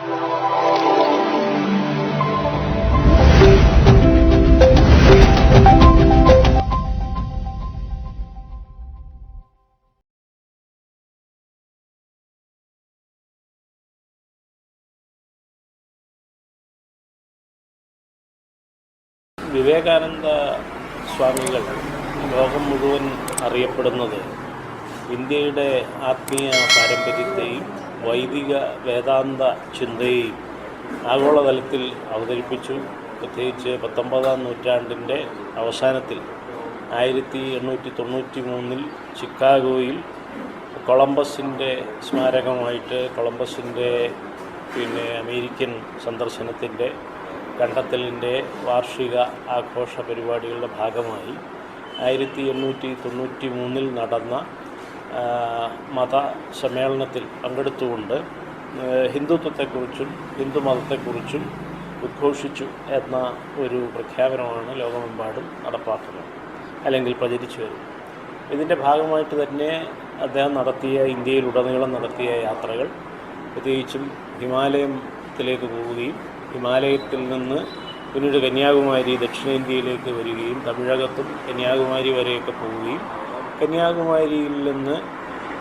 വിവേകാനന്ദ സ്വാമികൾ ലോകം മുഴുവൻ അറിയപ്പെടുന്നത് ഇന്ത്യയുടെ ആത്മീയ പാരമ്പര്യത്തെയും വൈദിക വേദാന്ത ചിന്തയെയും ആഗോളതലത്തിൽ അവതരിപ്പിച്ചു. പ്രത്യേകിച്ച് പത്തൊമ്പതാം നൂറ്റാണ്ടിന്റെ അവസാനത്തിൽ ആയിരത്തി എണ്ണൂറ്റി തൊണ്ണൂറ്റി മൂന്നിൽ ചിക്കാഗോയിൽ കൊളംബസിന്റെ സ്മാരകമായിട്ട് കൊളംബസിന്റെ പിന്നെ അമേരിക്കൻ സന്ദർശനത്തിന്റെ കണ്ടെത്തലിന്റെ വാർഷിക ആഘോഷ പരിപാടികളുടെ ഭാഗമായി ആയിരത്തി എണ്ണൂറ്റി തൊണ്ണൂറ്റി മൂന്നിൽ നടന്ന മത സമ്മേളനത്തിൽ പങ്കെടുത്തുകൊണ്ട് ഹിന്ദുത്വത്തെക്കുറിച്ചും ഹിന്ദു മതത്തെക്കുറിച്ചും ഉദ്ഘോഷിച്ചു എന്ന ഒരു പ്രഖ്യാപനമാണ് ലോകമെമ്പാടും നടപ്പാക്കുന്നത് അല്ലെങ്കിൽ പ്രചരിച്ചു വരുന്നത്. ഇതിന്റെ ഭാഗമായിട്ട് തന്നെ അദ്ദേഹം നടത്തിയ ഇന്ത്യയിലുടനീളം നടത്തിയ യാത്രകൾ പ്രത്യേകിച്ചും ഹിമാലയത്തിലേക്ക് പോവുകയും ഹിമാലയത്തിൽ നിന്ന് പിന്നീട് കന്യാകുമാരി ദക്ഷിണേന്ത്യയിലേക്ക് വരികയും തമിഴകത്തും കന്യാകുമാരി വരെയൊക്കെ പോവുകയും കന്യാകുമാരിയിൽ നിന്ന്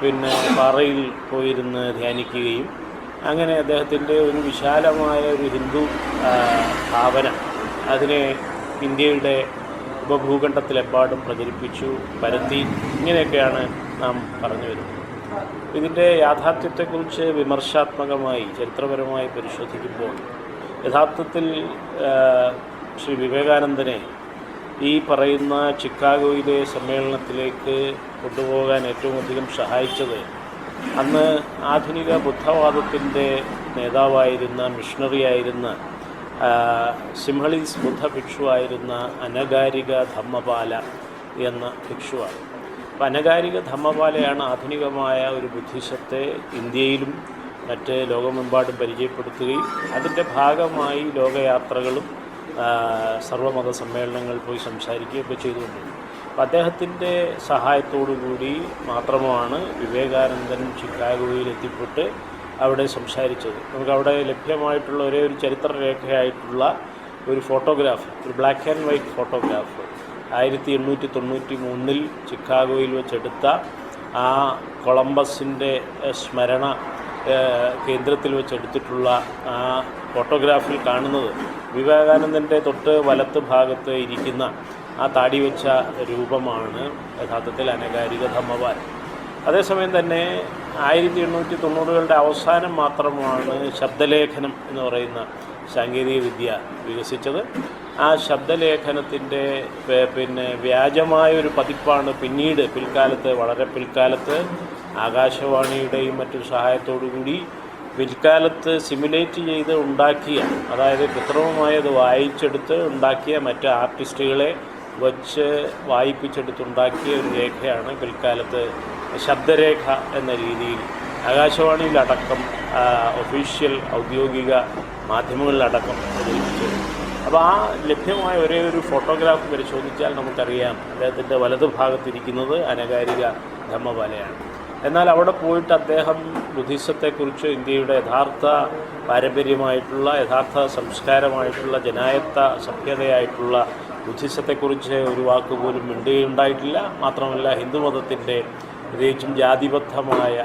പിന്നെ പാറയിൽ പോയിരുന്ന് ധ്യാനിക്കുകയും അങ്ങനെ അദ്ദേഹത്തിന്റെ ഒരു വിശാലമായ ഒരു ഹിന്ദു ഭാവന അതിനെ ഇന്ത്യയുടെ ഉപഭൂഖണ്ഡത്തിലെമ്പാടും പ്രചരിപ്പിച്ചു പരത്തി ഇങ്ങനെയൊക്കെയാണ് നാം പറഞ്ഞു വരുന്നത്. ഇതിന്റെ യാഥാർത്ഥ്യത്തെക്കുറിച്ച് വിമർശാത്മകമായി ചരിത്രപരമായി പരിശോധിക്കുമ്പോൾ യഥാർത്ഥത്തിൽ ശ്രീ വിവേകാനന്ദനെ ഈ പറയുന്ന ചിക്കാഗോയിലെ സമ്മേളനത്തിലേക്ക് കൊണ്ടുപോകാൻ ഏറ്റവും അധികം സഹായിച്ചത് അന്ന് ആധുനിക ബുദ്ധവാദത്തിന്റെ നേതാവായിരുന്ന മിഷണറിയായിരുന്ന സിംഹളീസ് ബുദ്ധ ഭിക്ഷുവായിരുന്ന അനഗാരിക ധമ്മപാല എന്ന ഭിക്ഷുവാണ്. അപ്പം അനഗാരിക ധമ്മപാലയാണ് ആധുനികമായ ഒരു ബുദ്ധിസത്തെ ഇന്ത്യയിലും മറ്റ് ലോകമെമ്പാടും പരിചയപ്പെടുത്തുകയും അതിന്റെ ഭാഗമായി ലോകയാത്രകളും ആ, സർവമത സമ്മേളനങ്ങൾ പോയി സംസാരിക്കുകയൊക്കെ ചെയ്തുകൊണ്ടിരുന്നു. അപ്പം അദ്ദേഹത്തിന്റെ കൂടി മാത്രമാണ് വിവേകാനന്ദൻ ചിക്കാഗോയിൽ എത്തിപ്പെട്ട് അവിടെ സംസാരിച്ചത്. നമുക്ക് അവിടെ ലഭ്യമായിട്ടുള്ള ഒരേ ഒരു ചരിത്രരേഖയായിട്ടുള്ള ഒരു ഫോട്ടോഗ്രാഫ് ഒരു ബ്ലാക്ക് ആൻഡ് വൈറ്റ് ഫോട്ടോഗ്രാഫ് ആയിരത്തി എണ്ണൂറ്റി തൊണ്ണൂറ്റി മൂന്നിൽ ചിക്കാഗോയിൽ വെച്ചെടുത്ത ആ കൊളംബസിന്റെ സ്മരണ കേന്ദ്രത്തിൽ വെച്ചെടുത്തിട്ടുള്ള ആ ഫോട്ടോഗ്രാഫിൽ കാണുന്നത് വിവേകാനന്ദന്റെ തൊട്ട് വലത്ത് ഭാഗത്ത് ഇരിക്കുന്ന ആ താടി വെച്ച രൂപമാണ് യഥാർത്ഥത്തിൽ അനകാരിക ധമ്മവാൻ അതേസമയം തന്നെ ആയിരത്തി എണ്ണൂറ്റി തൊണ്ണൂറുകളുടെ അവസാനം മാത്രമാണ് ശബ്ദലേഖനം എന്ന് പറയുന്ന സാങ്കേതിക വിദ്യ വികസിച്ചത്. ആ ശബ്ദലേഖനത്തിന്റെ പിന്നെ വ്യാജമായ ഒരു പതിപ്പാണ് പിന്നീട് പിൽക്കാലത്ത് വളരെ പിൽക്കാലത്ത് ആകാശവാണിയുടെയും മറ്റു സഹായത്തോടു കൂടി പിൽക്കാലത്ത് സിമുലേറ്റ് ചെയ്ത് ഉണ്ടാക്കിയ അതായത് കൃത്രിമമായത് വായിച്ചെടുത്ത് ഉണ്ടാക്കിയ മറ്റ് ആർട്ടിസ്റ്റുകളെ വച്ച് വായിപ്പിച്ചെടുത്തുണ്ടാക്കിയ ഒരു രേഖയാണ് പിൽക്കാലത്ത് ശബ്ദരേഖ എന്ന രീതിയിൽ. ആകാശവാണിയിലടക്കം ഒഫീഷ്യൽ ഔദ്യോഗിക മാധ്യമങ്ങളിലടക്കം പ്രചരിപ്പിച്ചത്. അപ്പോൾ ആ ലഭ്യമായ ഒരേ ഒരു ഫോട്ടോഗ്രാഫ് പരിശോധിച്ചാൽ നമുക്കറിയാം അദ്ദേഹത്തിന്റെ വലതുഭാഗത്തിരിക്കുന്നത് അനകാരിക ധമ്മപാലയാണ് എന്നാൽ അവിടെ പോയിട്ട് അദ്ദേഹം ബുദ്ധിസത്തെക്കുറിച്ച് ഇന്ത്യയുടെ യഥാർത്ഥ പാരമ്പര്യമായിട്ടുള്ള യഥാർത്ഥ സംസ്കാരമായിട്ടുള്ള ജനായത്ത സഭ്യതയായിട്ടുള്ള ബുദ്ധിസത്തെക്കുറിച്ച് ഒരു വാക്ക് പോലും മിണ്ടുകയുണ്ടായിട്ടില്ല. മാത്രമല്ല ഹിന്ദുമതത്തിന്റെ പ്രത്യേകിച്ചും ജാതിബദ്ധമായ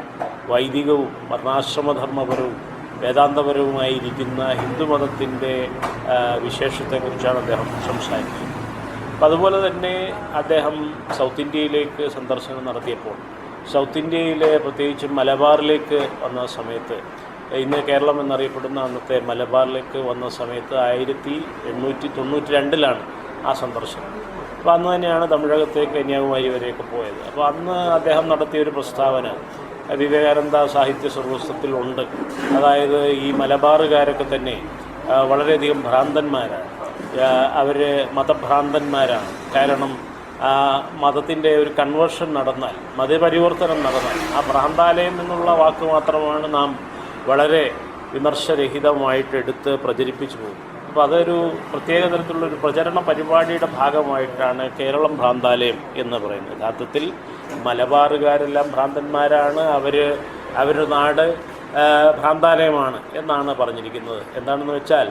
വൈദികവും വർണാശ്രമധർമ്മപരവും വേദാന്തപരവുമായിരിക്കുന്ന ഹിന്ദുമതത്തിന്റെ വിശേഷത്തെക്കുറിച്ചാണ് അദ്ദേഹം സംസാരിച്ചത്. അപ്പം അതുപോലെ തന്നെ അദ്ദേഹം സൗത്ത് ഇന്ത്യയിലേക്ക് സന്ദർശനം നടത്തിയപ്പോൾ സൗത്ത് ഇന്ത്യയിലെ പ്രത്യേകിച്ച് മലബാറിലേക്ക് വന്ന സമയത്ത് ഇന്ന് കേരളം എന്നറിയപ്പെടുന്ന അന്നത്തെ മലബാറിലേക്ക് വന്ന സമയത്ത് ആയിരത്തി എണ്ണൂറ്റി തൊണ്ണൂറ്റി രണ്ടിലാണ് ആ സന്ദർശനം. അപ്പോൾ അന്ന് തന്നെയാണ് തമിഴകത്തേക്ക് കന്യാകുമാരി വരെയൊക്കെ പോയത്. അപ്പോൾ അന്ന് അദ്ദേഹം നടത്തിയ ഒരു പ്രസ്താവന വിവേകാനന്ദ സാഹിത്യ സർവസ്വത്തിലുണ്ട് അതായത് ഈ മലബാറുകാരൊക്കെ തന്നെ വളരെയധികം ഭ്രാന്തന്മാരാണ്. അവർ മതഭ്രാന്തന്മാരാണ്. കാരണം മതത്തിന്റെ ഒരു കൺവേർഷൻ നടന്നാൽ മതപരിവർത്തനം നടന്നാൽ ആ ഭ്രാന്താലയം എന്നുള്ള വാക്ക് മാത്രമാണ് നാം വളരെ വിമർശരഹിതമായിട്ട് എടുത്ത് പ്രചരിപ്പിച്ചു പോകും അപ്പോൾ അതൊരു പ്രത്യേക തരത്തിലുള്ള ഒരു പ്രചരണ പരിപാടിയുടെ ഭാഗമായിട്ടാണ് കേരളം ഭ്രാന്താലയം എന്ന് പറയുന്നത്. യഥാർത്ഥത്തിൽ മലബാറുകാരെല്ലാം ഭ്രാന്തന്മാരാണ്. അവർ അവരുടെ നാട് ഭ്രാന്താലയമാണ് എന്നാണ് പറഞ്ഞിരിക്കുന്നത്. എന്താണെന്ന് വെച്ചാൽ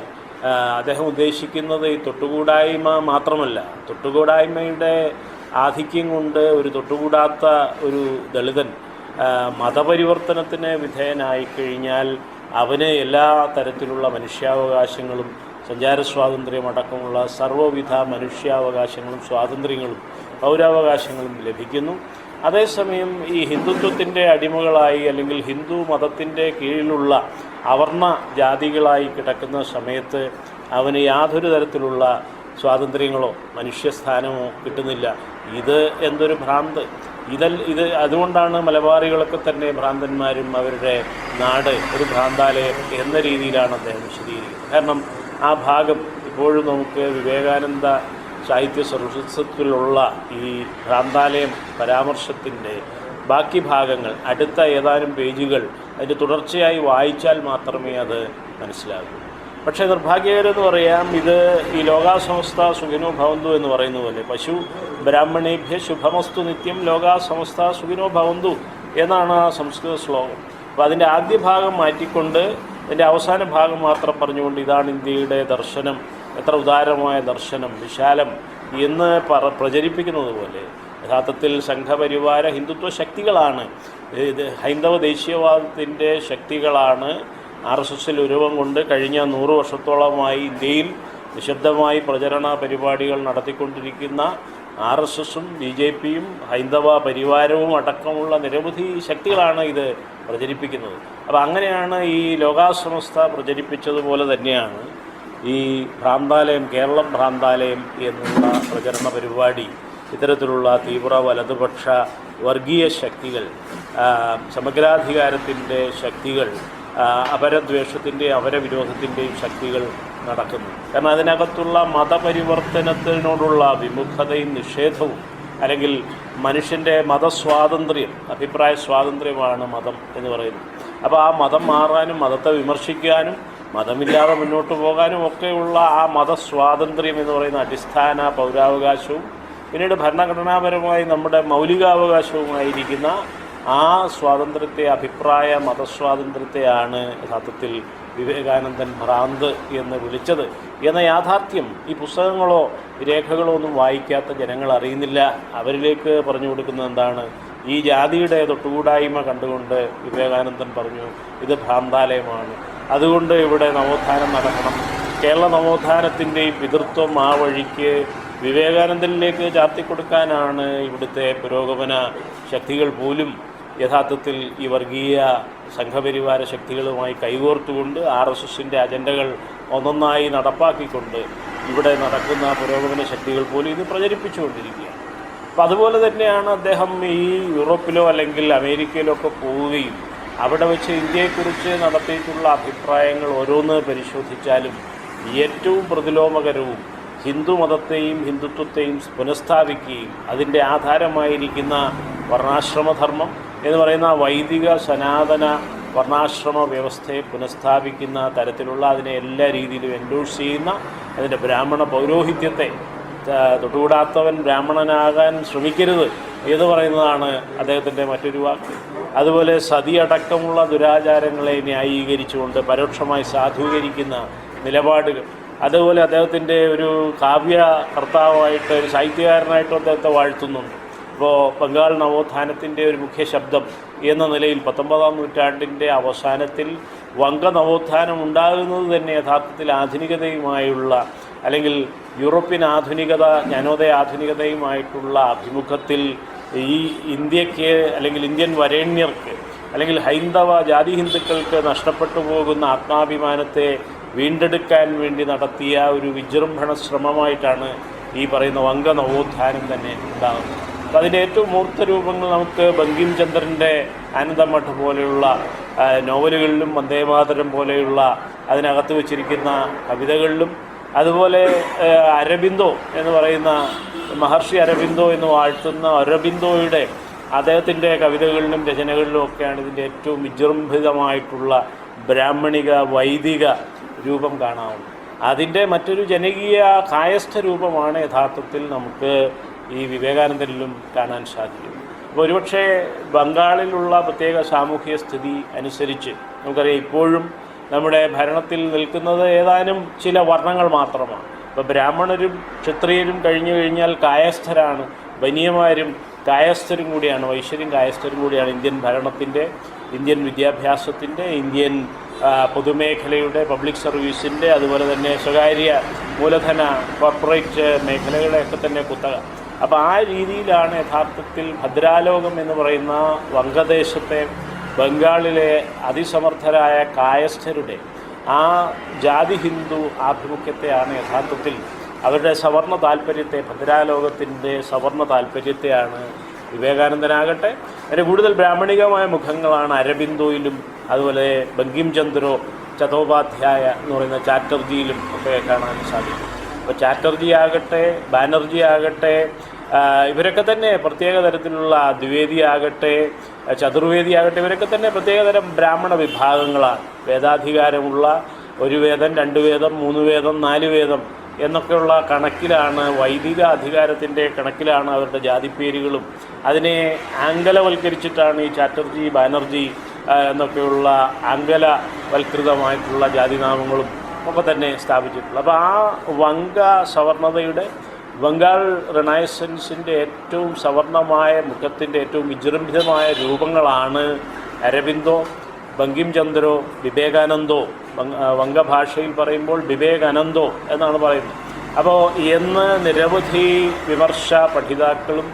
അദ്ദേഹം ഉദ്ദേശിക്കുന്നത് ഈ തൊട്ടുകൂടായ്മ മാത്രമല്ല. തൊട്ടുകൂടായ്മയുടെ ആധിക്യം കൊണ്ട് ഒരു തൊട്ടുകൂടാത്ത ഒരു ദളിതൻ മതപരിവർത്തനത്തിന് വിധേയനായി കഴിഞ്ഞാൽ അവന് എല്ലാ തരത്തിലുള്ള മനുഷ്യാവകാശങ്ങളും സഞ്ചാര സ്വാതന്ത്ര്യം അടക്കമുള്ള സർവവിധ മനുഷ്യാവകാശങ്ങളും സ്വാതന്ത്ര്യങ്ങളും പൗരാവകാശങ്ങളും ലഭിക്കുന്നു. അതേസമയം ഈ ഹിന്ദുത്വത്തിന്റെ അടിമകളായി അല്ലെങ്കിൽ ഹിന്ദു മതത്തിന്റെ കീഴിലുള്ള അവർണ ജാതികളായി കിടക്കുന്ന സമയത്ത് അവന് യാതൊരു തരത്തിലുള്ള സ്വാതന്ത്ര്യങ്ങളോ മനുഷ്യസ്ഥാനമോ കിട്ടുന്നില്ല. ഇത് എന്തൊരു ഭ്രാന്ത്. ഇതൽ ഇത് അതുകൊണ്ടാണ് മലബാറികളൊക്കെ തന്നെ ഭ്രാന്തന്മാരും അവരുടെ നാട് ഒരു ഭ്രാന്താലയം എന്ന രീതിയിലാണ് അദ്ദേഹം വിശദീകരിക്കുന്നത്. കാരണം ആ ഭാഗം ഇപ്പോഴും നമുക്ക് വിവേകാനന്ദ സാഹിത്യ സർവസ്വത്തിലുള്ള ഈ ഭ്രാന്താലയം പരാമർശത്തിന്റെ ബാക്കി ഭാഗങ്ങൾ അടുത്ത ഏതാനും പേജുകൾ അതിന്റെ തുടർച്ചയായി വായിച്ചാൽ മാത്രമേ അത് മനസ്സിലാകൂ. പക്ഷേ നിർഭാഗ്യകരെന്ന് പറയാം ഇത് ഈ ലോകാസംസ്ഥ സുഖിനോ ഭവന്തു എന്ന് പറയുന്ന പോലെ പശു ബ്രാഹ്മണേഭ്യ ശുഭമസ്തു നിത്യം ലോകാസംസ്ഥ സുഖിനോ ഭവന്തു എന്നാണ് ആ സംസ്കൃത ശ്ലോകം. അപ്പോൾ അതിന്റെ ആദ്യ ഭാഗം മാറ്റിക്കൊണ്ട് അതിന്റെ അവസാന ഭാഗം മാത്രം പറഞ്ഞുകൊണ്ട് ഇതാണ് ഇന്ത്യയുടെ ദർശനം എത്ര ഉദാരമായ ദർശനം വിശാലം എന്ന് പറ പ്രചരിപ്പിക്കുന്നത് പോലെ യഥാർത്ഥത്തിൽ സംഘപരിവാര ഹിന്ദുത്വ ശക്തികളാണ്. ഹൈന്ദവ ദേശീയവാദത്തിന്റെ ശക്തികളാണ് ആർ എസ് എസിൽ ഉരുവം കൊണ്ട് കഴിഞ്ഞ നൂറ് വർഷത്തോളമായി ഇന്ത്യയിൽ നിശബ്ദമായി പ്രചരണ പരിപാടികൾ നടത്തിക്കൊണ്ടിരിക്കുന്ന ആർ എസ് എസും ബി ജെ പിയും ഹൈന്ദവ പരിവാരവും അടക്കമുള്ള നിരവധി ശക്തികളാണ് ഇത് പ്രചരിപ്പിക്കുന്നത്. അപ്പോൾ അങ്ങനെയാണ് ഈ ലോകാസമസ്ത പ്രചരിപ്പിച്ചതുപോലെ തന്നെയാണ് ഈ ഭ്രാന്താലയം കേരളം ഭ്രാന്താലയം എന്നുള്ള പ്രചരണ പരിപാടി ഇത്തരത്തിലുള്ള തീവ്ര വലതുപക്ഷ വർഗീയ ശക്തികൾ സമഗ്രാധികാരത്തിന്റെ ശക്തികൾ അപരദ്വേഷത്തിന്റെ അപരവിരോധത്തിന്റെയും ശക്തികൾ നടക്കുന്നു. കാരണം അതിനകത്തുള്ള മതപരിവർത്തനത്തിനോടുള്ള വിമുഖതയും നിഷേധവും അല്ലെങ്കിൽ മനുഷ്യന്റെ മതസ്വാതന്ത്ര്യം അഭിപ്രായ സ്വാതന്ത്ര്യമാണ് മതം എന്ന് പറയുന്നത്. അപ്പോൾ ആ മതം മാറാനും മതത്തെ വിമർശിക്കാനും മതമില്ലാതെ മുന്നോട്ട് പോകാനും ഒക്കെയുള്ള ആ മതസ്വാതന്ത്ര്യം എന്ന് പറയുന്ന അടിസ്ഥാന പൗരാവകാശവും പിന്നീട് ഭരണഘടനാപരമായി നമ്മുടെ മൗലികാവകാശവുമായിരിക്കുന്ന ആ സ്വാതന്ത്ര്യത്തെ അഭിപ്രായ മതസ്വാതന്ത്ര്യത്തെയാണ് യഥാർത്ഥത്തിൽ വിവേകാനന്ദൻ ഭ്രാന്ത് എന്ന് വിളിച്ചത് എന്ന യാഥാർത്ഥ്യം ഈ പുസ്തകങ്ങളോ രേഖകളോ ഒന്നും വായിക്കാത്ത ജനങ്ങൾ അറിയുന്നില്ല. അവരിലേക്ക് പറഞ്ഞു കൊടുക്കുന്നത് എന്താണ്? ഈ ജാതിയുടെ തൊട്ടുകൂടായ്മ കണ്ടുകൊണ്ട് വിവേകാനന്ദൻ പറഞ്ഞു ഇത് ഭ്രാന്താലയമാണ്. അതുകൊണ്ട് ഇവിടെ നവോത്ഥാനം നടക്കണം. കേരള നവോത്ഥാനത്തിന്റെയും പിതൃത്വം ആ വഴിക്ക് വിവേകാനന്ദനിലേക്ക് ചാർത്തിക്കൊടുക്കാനാണ് ഇവിടുത്തെ പുരോഗമന ശക്തികൾ പോലും യഥാർത്ഥത്തിൽ ഈ വർഗീയ സംഘപരിവാര ശക്തികളുമായി കൈകോർത്തുകൊണ്ട് ആർ എസ് എസിന്റെ അജണ്ടകൾ ഒന്നൊന്നായി നടപ്പാക്കിക്കൊണ്ട് ഇവിടെ നടക്കുന്ന പുരോഗമന ശക്തികൾ പോലും ഇത് പ്രചരിപ്പിച്ചുകൊണ്ടിരിക്കുകയാണ്. അപ്പം അതുപോലെ തന്നെയാണ് അദ്ദേഹം ഈ യൂറോപ്പിലോ അല്ലെങ്കിൽ അമേരിക്കയിലോ ഒക്കെ പോവുകയും അവിടെ വെച്ച് ഇന്ത്യയെക്കുറിച്ച് നടത്തിയിട്ടുള്ള അഭിപ്രായങ്ങൾ ഓരോന്ന് പരിശോധിച്ചാലും ഏറ്റവും പ്രതിലോമകരവും ഹിന്ദു മതത്തെയും ഹിന്ദുത്വത്തെയും പുനഃസ്ഥാപിക്കുകയും അതിന്റെ ആധാരമായിരിക്കുന്ന വർണാശ്രമധർമ്മം എന്ന് പറയുന്ന വൈദിക സനാതന വർണാശ്രമ വ്യവസ്ഥയെ പുനഃസ്ഥാപിക്കുന്ന തരത്തിലുള്ള അതിനെ എല്ലാ രീതിയിലും എൻഡോഴ്സ് ചെയ്യുന്ന അതിന്റെ ബ്രാഹ്മണ പൗരോഹിത്യത്തെ തൊട്ടുകൂടാത്തവൻ ബ്രാഹ്മണനാകാൻ ശ്രമിക്കരുത് എന്ന് പറയുന്നതാണ് അദ്ദേഹത്തിന്റെ മറ്റൊരു വാക്ക്. അതുപോലെ സതി അടക്കമുള്ള ദുരാചാരങ്ങളെ ന്യായീകരിച്ചുകൊണ്ട് പരോക്ഷമായി സാധൂകരിക്കുന്ന നിലപാടുകൾ. അതുപോലെ അദ്ദേഹത്തിന്റെ ഒരു കാവ്യ കർത്താവായിട്ട് ഒരു സാഹിത്യകാരനായിട്ടും അദ്ദേഹത്തെ വാഴ്ത്തുന്നുണ്ട്. ഇപ്പോൾ ബംഗാൾ നവോത്ഥാനത്തിന്റെ ഒരു മുഖ്യ ശബ്ദം എന്ന നിലയിൽ പത്തൊമ്പതാം നൂറ്റാണ്ടിന്റെ അവസാനത്തിൽ വങ്ക നവോത്ഥാനം ഉണ്ടാകുന്നത് തന്നെ യഥാർത്ഥത്തിൽ ആധുനികതയുമായുള്ള അല്ലെങ്കിൽ യൂറോപ്യൻ ആധുനികത ജ്ഞാനോദയ ആധുനികതയുമായിട്ടുള്ള അഭിമുഖത്തിൽ ഈ ഇന്ത്യയ്ക്ക് അല്ലെങ്കിൽ ഇന്ത്യൻ വരേണ്യർക്ക് അല്ലെങ്കിൽ ഹൈന്ദവ ജാതി ഹിന്ദുക്കൾക്ക് നഷ്ടപ്പെട്ടു പോകുന്ന ആത്മാഭിമാനത്തെ വീണ്ടെടുക്കാൻ വേണ്ടി നടത്തിയ ഒരു വിജൃംഭണ ശ്രമമായിട്ടാണ് ഈ പറയുന്ന വങ്ക നവോത്ഥാനം തന്നെ ഉണ്ടാകുന്നത്. അപ്പോൾ അതിന്റെ ഏറ്റവും മൂർത്ത രൂപങ്ങൾ നമുക്ക് ബങ്കിം ചന്ദ്രന്റെ ആനന്ദമഠ് പോലെയുള്ള നോവലുകളിലും വന്ദേമാതരം പോലെയുള്ള അതിനകത്ത് വച്ചിരിക്കുന്ന കവിതകളിലും അതുപോലെ അരബിന്ദോ എന്ന് പറയുന്ന മഹർഷി അരബിന്ദോ എന്ന് വാഴ്ത്തുന്ന അരബിന്ദോയുടെ അദ്ദേഹത്തിന്റെ കവിതകളിലും രചനകളിലും ഒക്കെയാണ് ഇതിന്റെ ഏറ്റവും വിജൃംഭിതമായിട്ടുള്ള ബ്രാഹ്മണിക വൈദിക രൂപം കാണാവുന്നത്. അതിന്റെ മറ്റൊരു ജനകീയ കായസ്ഥ രൂപമാണ് യഥാർത്ഥത്തിൽ നമുക്ക് ഈ വിവേകാനന്ദനിലും കാണാൻ സാധിക്കും. അപ്പോൾ ഒരുപക്ഷെ ബംഗാളിലുള്ള പ്രത്യേക സാമൂഹിക സ്ഥിതി അനുസരിച്ച് നമുക്കറിയാം ഇപ്പോഴും നമ്മുടെ ഭരണത്തിൽ നിൽക്കുന്നത് ഏതാനും ചില വർണങ്ങൾ മാത്രമാണ്. ഇപ്പോൾ ബ്രാഹ്മണരും ക്ഷത്രിയരും കഴിഞ്ഞു കഴിഞ്ഞാൽ കായസ്ഥരാണ് ബനിയമാരും കായസ്ഥരും കൂടിയാണ് വൈശ്യരും കായസ്ഥരും കൂടിയാണ് ഇന്ത്യൻ ഭരണത്തിന്റെ ഇന്ത്യൻ വിദ്യാഭ്യാസത്തിന്റെ ഇന്ത്യൻ പൊതുമേഖലയുടെ പബ്ലിക് സർവീസിന്റെ അതുപോലെ തന്നെ സ്വകാര്യ മൂലധന കോർപ്പറേറ്റ് മേഖലകളെയൊക്കെ തന്നെ കുത്തക. അപ്പോൾ ആ രീതിയിലാണ് യഥാർത്ഥത്തിൽ ഭദ്രാലോകം എന്ന് പറയുന്ന വംഗദേശത്തെ ബംഗാളിലെ അതിസമർത്ഥരായ കായസ്ഥരുടെ ആ ജാതി ഹിന്ദു ആഭിമുഖ്യത്തെയാണ് യഥാർത്ഥത്തിൽ അവരുടെ സവർണ താല്പര്യത്തെ ഭദ്രാലോകത്തിന്റെ സവർണ താല്പര്യത്തെയാണ് വിവേകാനന്ദനാകട്ടെ. അതിന്റെ കൂടുതൽ ബ്രാഹ്മണികമായ മുഖങ്ങളാണ് അരബിന്ദുയിലും അതുപോലെ ബങ്കിം ചന്ദ്രോ ചതോപാധ്യായ എന്ന് പറയുന്ന ചാറ്റർജിയിലും ഒക്കെ കാണാൻ സാധിക്കും. അപ്പോൾ ചാറ്റർജി ആകട്ടെ ബാനർജി ആകട്ടെ ഇവരൊക്കെ തന്നെ പ്രത്യേക തരത്തിലുള്ള ദ്വിവേദി ആകട്ടെ ചതുർവേദി ആകട്ടെ ഇവരൊക്കെ തന്നെ പ്രത്യേകതരം ബ്രാഹ്മണ വിഭാഗങ്ങളാണ്. വേദാധികാരമുള്ള ഒരു വേദം രണ്ട് വേദം മൂന്ന് വേദം നാല് വേദം എന്നൊക്കെയുള്ള കണക്കിലാണ് വൈദിക അധികാരത്തിന്റെ കണക്കിലാണ് അവരുടെ ജാതിപ്പേരുകളും. അതിനെ ആംഗലവൽക്കരിച്ചിട്ടാണ് ഈ ചാറ്റർജി ബാനർജി എന്നൊക്കെയുള്ള ആംഗലവൽകൃതമായിട്ടുള്ള ജാതിനാമങ്ങളും ഒക്കെ തന്നെ സ്ഥാപിച്ചിട്ടുള്ളത്. അപ്പോൾ ആ വങ്ക സവർണതയുടെ ബംഗാൾ റിനൈസൻസിന്റെ ഏറ്റവും സവർണമായ മുഖത്തിന്റെ ഏറ്റവും വിജൃംഭിതമായ രൂപങ്ങളാണ് അരബിന്ദോ ബങ്കിംചന്ദ്രോ വിവേകാനന്ദോ. വംഗഭാഷയിൽ പറയുമ്പോൾ വിവേകാനന്ദോ എന്നാണ് പറയുന്നത്. അപ്പോൾ എന്ന് നിരവധി വിമർശ പഠിതാക്കളും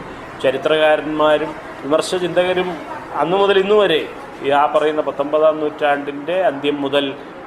ചരിത്രകാരന്മാരും വിമർശ ചിന്തകരും അന്നു മുതൽ ഇന്നു വരെ ഈ ആ പറയുന്ന പത്തൊമ്പതാം നൂറ്റാണ്ടിന്റെ അന്ത്യം മുതൽ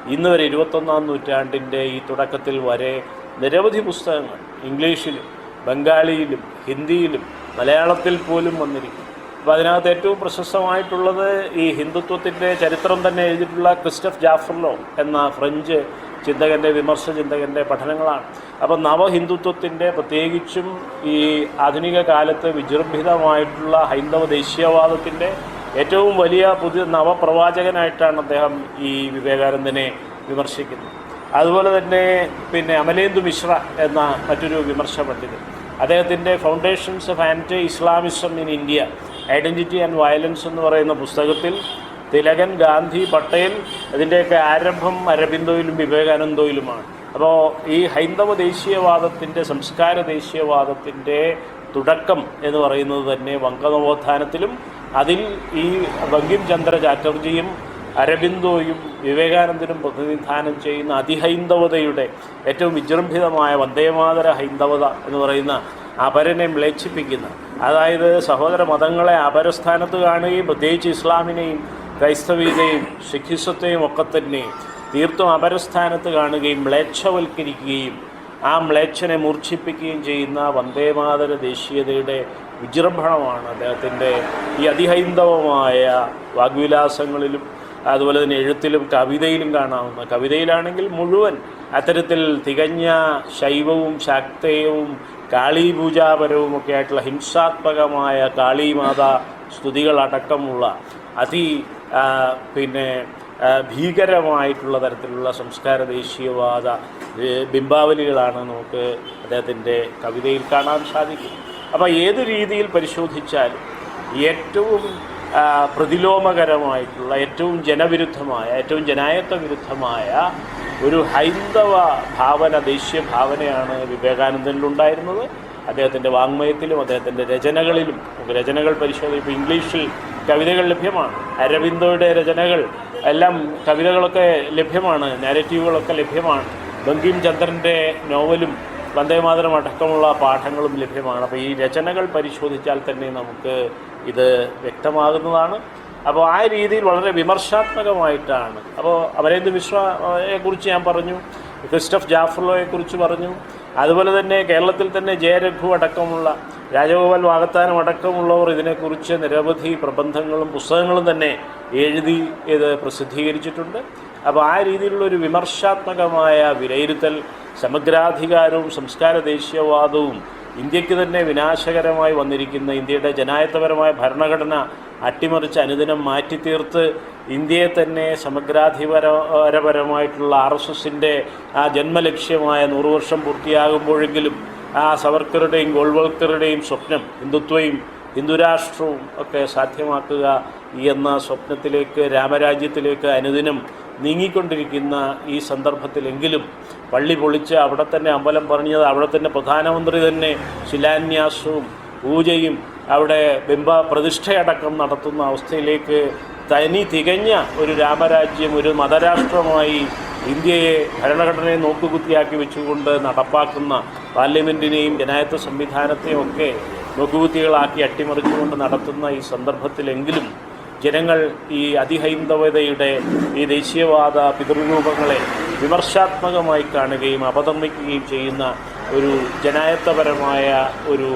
ഇന്ന് വരെ ഇരുപത്തൊന്നാം നൂറ്റാണ്ടിന്റെ ഈ തുടക്കത്തിൽ വരെ നിരവധി പുസ്തകങ്ങൾ ഇംഗ്ലീഷിലും ബംഗാളിയിലും ഹിന്ദിയിലും മലയാളത്തിൽ പോലും വന്നിരിക്കും. അപ്പോൾ അതിനകത്ത് ഏറ്റവും പ്രശസ്തമായിട്ടുള്ളത് ഈ ഹിന്ദുത്വത്തിന്റെ ചരിത്രം തന്നെ എഴുതിയിട്ടുള്ള ക്രിസ്റ്റഫ് ജാഫർലോ എന്ന ഫ്രഞ്ച് ചിന്തകന്റെ വിമർശ ചിന്തകന്റെ പഠനങ്ങളാണ്. അപ്പോൾ നവഹിന്ദുത്വത്തിന്റെ പ്രത്യേകിച്ചും ഈ ആധുനിക കാലത്ത് വിജൃംഭിതമായിട്ടുള്ള ഹൈന്ദവ ദേശീയവാദത്തിന്റെ ഏറ്റവും വലിയ പുതിയ നവപ്രവാചകനായിട്ടാണ് അദ്ദേഹം ഈ വിവേകാനന്ദനെ വിമർശിക്കുന്നത്. അതുപോലെ തന്നെ പിന്നെ അമലേന്ദു മിശ്ര എന്ന മറ്റൊരു വിമർശ പണ്ഡിതൻ അദ്ദേഹത്തിന്റെ foundations of anti Islamism in India identity and violence എന്ന് പറയുന്ന പുസ്തകത്തിൽ തിലകൻ ഗാന്ധി പട്ടേൽ ഇതിന്റെയൊക്കെ ആരംഭം അരബിന്ദോയിലും വിവേകാനന്ദോയിലുമാണ്. അപ്പോൾ ഈ ഹൈന്ദവ ദേശീയവാദത്തിന്റെ സംസ്കാര ദേശീയവാദത്തിന്റെ തുടക്കം എന്ന് പറയുന്നത് തന്നെ വങ്കനവോത്ഥാനത്തിലും അതിൽ ഈ ബങ്കിം ചന്ദ്ര ചാറ്റർജിയും അരബിന്ദോയും വിവേകാനന്ദനും പ്രതിനിധാനം ചെയ്യുന്ന അതിഹൈന്ദവതയുടെ ഏറ്റവും വിജൃംഭിതമായ വന്ദേമാതര ഹൈന്ദവത എന്ന് പറയുന്ന അപരനെ മ്ലേച്ഛിപ്പിക്കുന്ന അതായത് സഹോദര മതങ്ങളെ അപരസ്ഥാനത്ത് കാണുകയും പ്രത്യേകിച്ച് ഇസ്ലാമിനെയും ക്രൈസ്തവീതയും സിഖിസത്തെയും ഒക്കെ തന്നെ തീർത്തും അപരസ്ഥാനത്ത് കാണുകയും മ്ലേച്ഛവൽക്കരിക്കുകയും ആ മ്ലേച്ഛനെ മൂർച്ഛിപ്പിക്കുകയും ചെയ്യുന്ന വന്ദേമാതര ദേശീയതയുടെ വിജൃംഭണമാണ് അദ്ദേഹത്തിന്റെ ഈ അതിഹൈന്ദവമായ വാഗ്വിലാസങ്ങളിലും അതുപോലെ തന്നെ എഴുത്തിലും കവിതയിലും കാണാവുന്ന കവിതയിലാണെങ്കിൽ മുഴുവൻ അത്തരത്തിൽ തികഞ്ഞ ശൈവവും ശാക്തേയവും കാളീപൂജാപരവും ഒക്കെ ആയിട്ടുള്ള ഹിംസാത്മകമായ കാളീമാതാ സ്തുതികളടക്കമുള്ള അതി പിന്നെ ഭീകരമായിട്ടുള്ള തരത്തിലുള്ള സംസ്കാര ദേശീയവാദ ബിംബാവലികളാണ് നമുക്ക് അദ്ദേഹത്തിന്റെ കവിതയിൽ കാണാൻ സാധിക്കും അപ്പോൾ ഏത് രീതിയിൽ പരിശോധിച്ചാലും ഏറ്റവും പ്രതിലോമകരമായിട്ടുള്ള ഏറ്റവും ജനവിരുദ്ധമായ ഏറ്റവും ജനായത്വ വിരുദ്ധമായ ഒരു ഹൈന്ദവ ഭാവന ദേശീയ ഭാവനയാണ് വിവേകാനന്ദനിലുണ്ടായിരുന്നത് അദ്ദേഹത്തിന്റെ വാങ്മയത്തിലും അദ്ദേഹത്തിന്റെ രചനകളിലും രചനകൾ പരിശോധിക്കുമ്പോൾ ഇംഗ്ലീഷിൽ കവിതകൾ ലഭ്യമാണ്. അരവിന്ദോയുടെ രചനകൾ എല്ലാം കവിതകളൊക്കെ ലഭ്യമാണ് നാരറ്റീവുകളൊക്കെ ലഭ്യമാണ്. ബങ്കിം ചന്ദ്രന്റെ നോവലും വന്ദേമാതരം അടക്കമുള്ള പാഠങ്ങളും ലഭ്യമാണ്. അപ്പോൾ ഈ രചനകൾ പരിശോധിച്ചാൽ തന്നെ നമുക്ക് ഇത് വ്യക്തമാകുന്നതാണ്. അപ്പോൾ ആ രീതിയിൽ വളരെ വിമർശാത്മകമായിട്ടാണ്. അപ്പോൾ അവരേന്ദ് മിശ്രയെ കുറിച്ച് ഞാൻ പറഞ്ഞു ക്രിസ്റ്റഫ് ജാഫർലോയെ കുറിച്ച് പറഞ്ഞു അതുപോലെ തന്നെ കേരളത്തിൽ തന്നെ ജയരഘു അടക്കമുള്ള രാജഗോപാൽ വാഗത്താനം അടക്കമുള്ളവർ ഇതിനെക്കുറിച്ച് നിരവധി പ്രബന്ധങ്ങളും പുസ്തകങ്ങളും തന്നെ എഴുതി ഇത് പ്രസിദ്ധീകരിച്ചിട്ടുണ്ട്. അപ്പോൾ ആ രീതിയിലുള്ളൊരു വിമർശാത്മകമായ വിലയിരുത്തൽ സമഗ്രാധികാരവും സംസ്കാര ദേശീയവാദവും ഇന്ത്യയ്ക്ക് തന്നെ വിനാശകരമായി വന്നിരിക്കുന്ന ഇന്ത്യയുടെ ജനായത്തപരമായ ഭരണഘടന അട്ടിമറിച്ച് അനുദിനം മാറ്റിത്തീർത്ത് ഇന്ത്യയെ തന്നെ സമഗ്രാധിപരപരമായിട്ടുള്ള ആർ എസ് എസിന്റെ ആ ജന്മലക്ഷ്യമായ നൂറു വർഷം പൂർത്തിയാകുമ്പോഴെങ്കിലും ആ സവർക്കറുടെയും ഗോൾവൽക്കറുടെയും സ്വപ്നം ഹിന്ദുത്വയും ഹിന്ദുരാഷ്ട്രവും ഒക്കെ സാധ്യമാക്കുക എന്ന സ്വപ്നത്തിലേക്ക് രാമരാജ്യത്തിലേക്ക് അനുദിനം നീങ്ങിക്കൊണ്ടിരിക്കുന്ന ഈ സന്ദർഭത്തിലെങ്കിലും പള്ളി പൊളിച്ച് അവിടെ തന്നെ അമ്പലം പറഞ്ഞത് അവിടെ തന്നെ പ്രധാനമന്ത്രി തന്നെ ശിലാന്യാസവും പൂജയും അവിടെ ബിംബ പ്രതിഷ്ഠയടക്കം നടത്തുന്ന അവസ്ഥയിലേക്ക് തനി തികഞ്ഞ ഒരു രാമരാജ്യം ഒരു മതരാഷ്ട്രമായി ഇന്ത്യയെ ഭരണഘടനയെ നോക്കുകുത്തിയാക്കി വെച്ചുകൊണ്ട് നടപ്പാക്കുന്ന പാർലമെന്റിനെയും ജനായത്വ സംവിധാനത്തെയും ഒക്കെ നോക്കുകുത്തികളാക്കി അട്ടിമറിച്ചുകൊണ്ട് നടത്തുന്ന ഈ സന്ദർഭത്തിലെങ്കിലും ജനങ്ങൾ ഈ അതിഹൈന്ദവതയുടെ ഈ ദേശീയവാദ പിതൃരൂപങ്ങളെ വിമർശാത്മകമായി കാണുകയും അപതർമ്മിക്കുകയും ചെയ്യുന്ന ഒരു ജനായത്തപരമായ ഒരു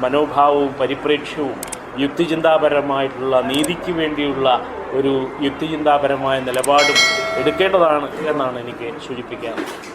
മനോഭാവവും പരിപ്രേക്ഷ്യവും യുക്തിചിന്താപരമായിട്ടുള്ള നീതിക്ക് വേണ്ടിയുള്ള ഒരു യുക്തിചിന്താപരമായ നിലപാടും എടുക്കേണ്ടതാണ് എന്നാണ് എനിക്ക് സൂചിപ്പിക്കാനുള്ളത്.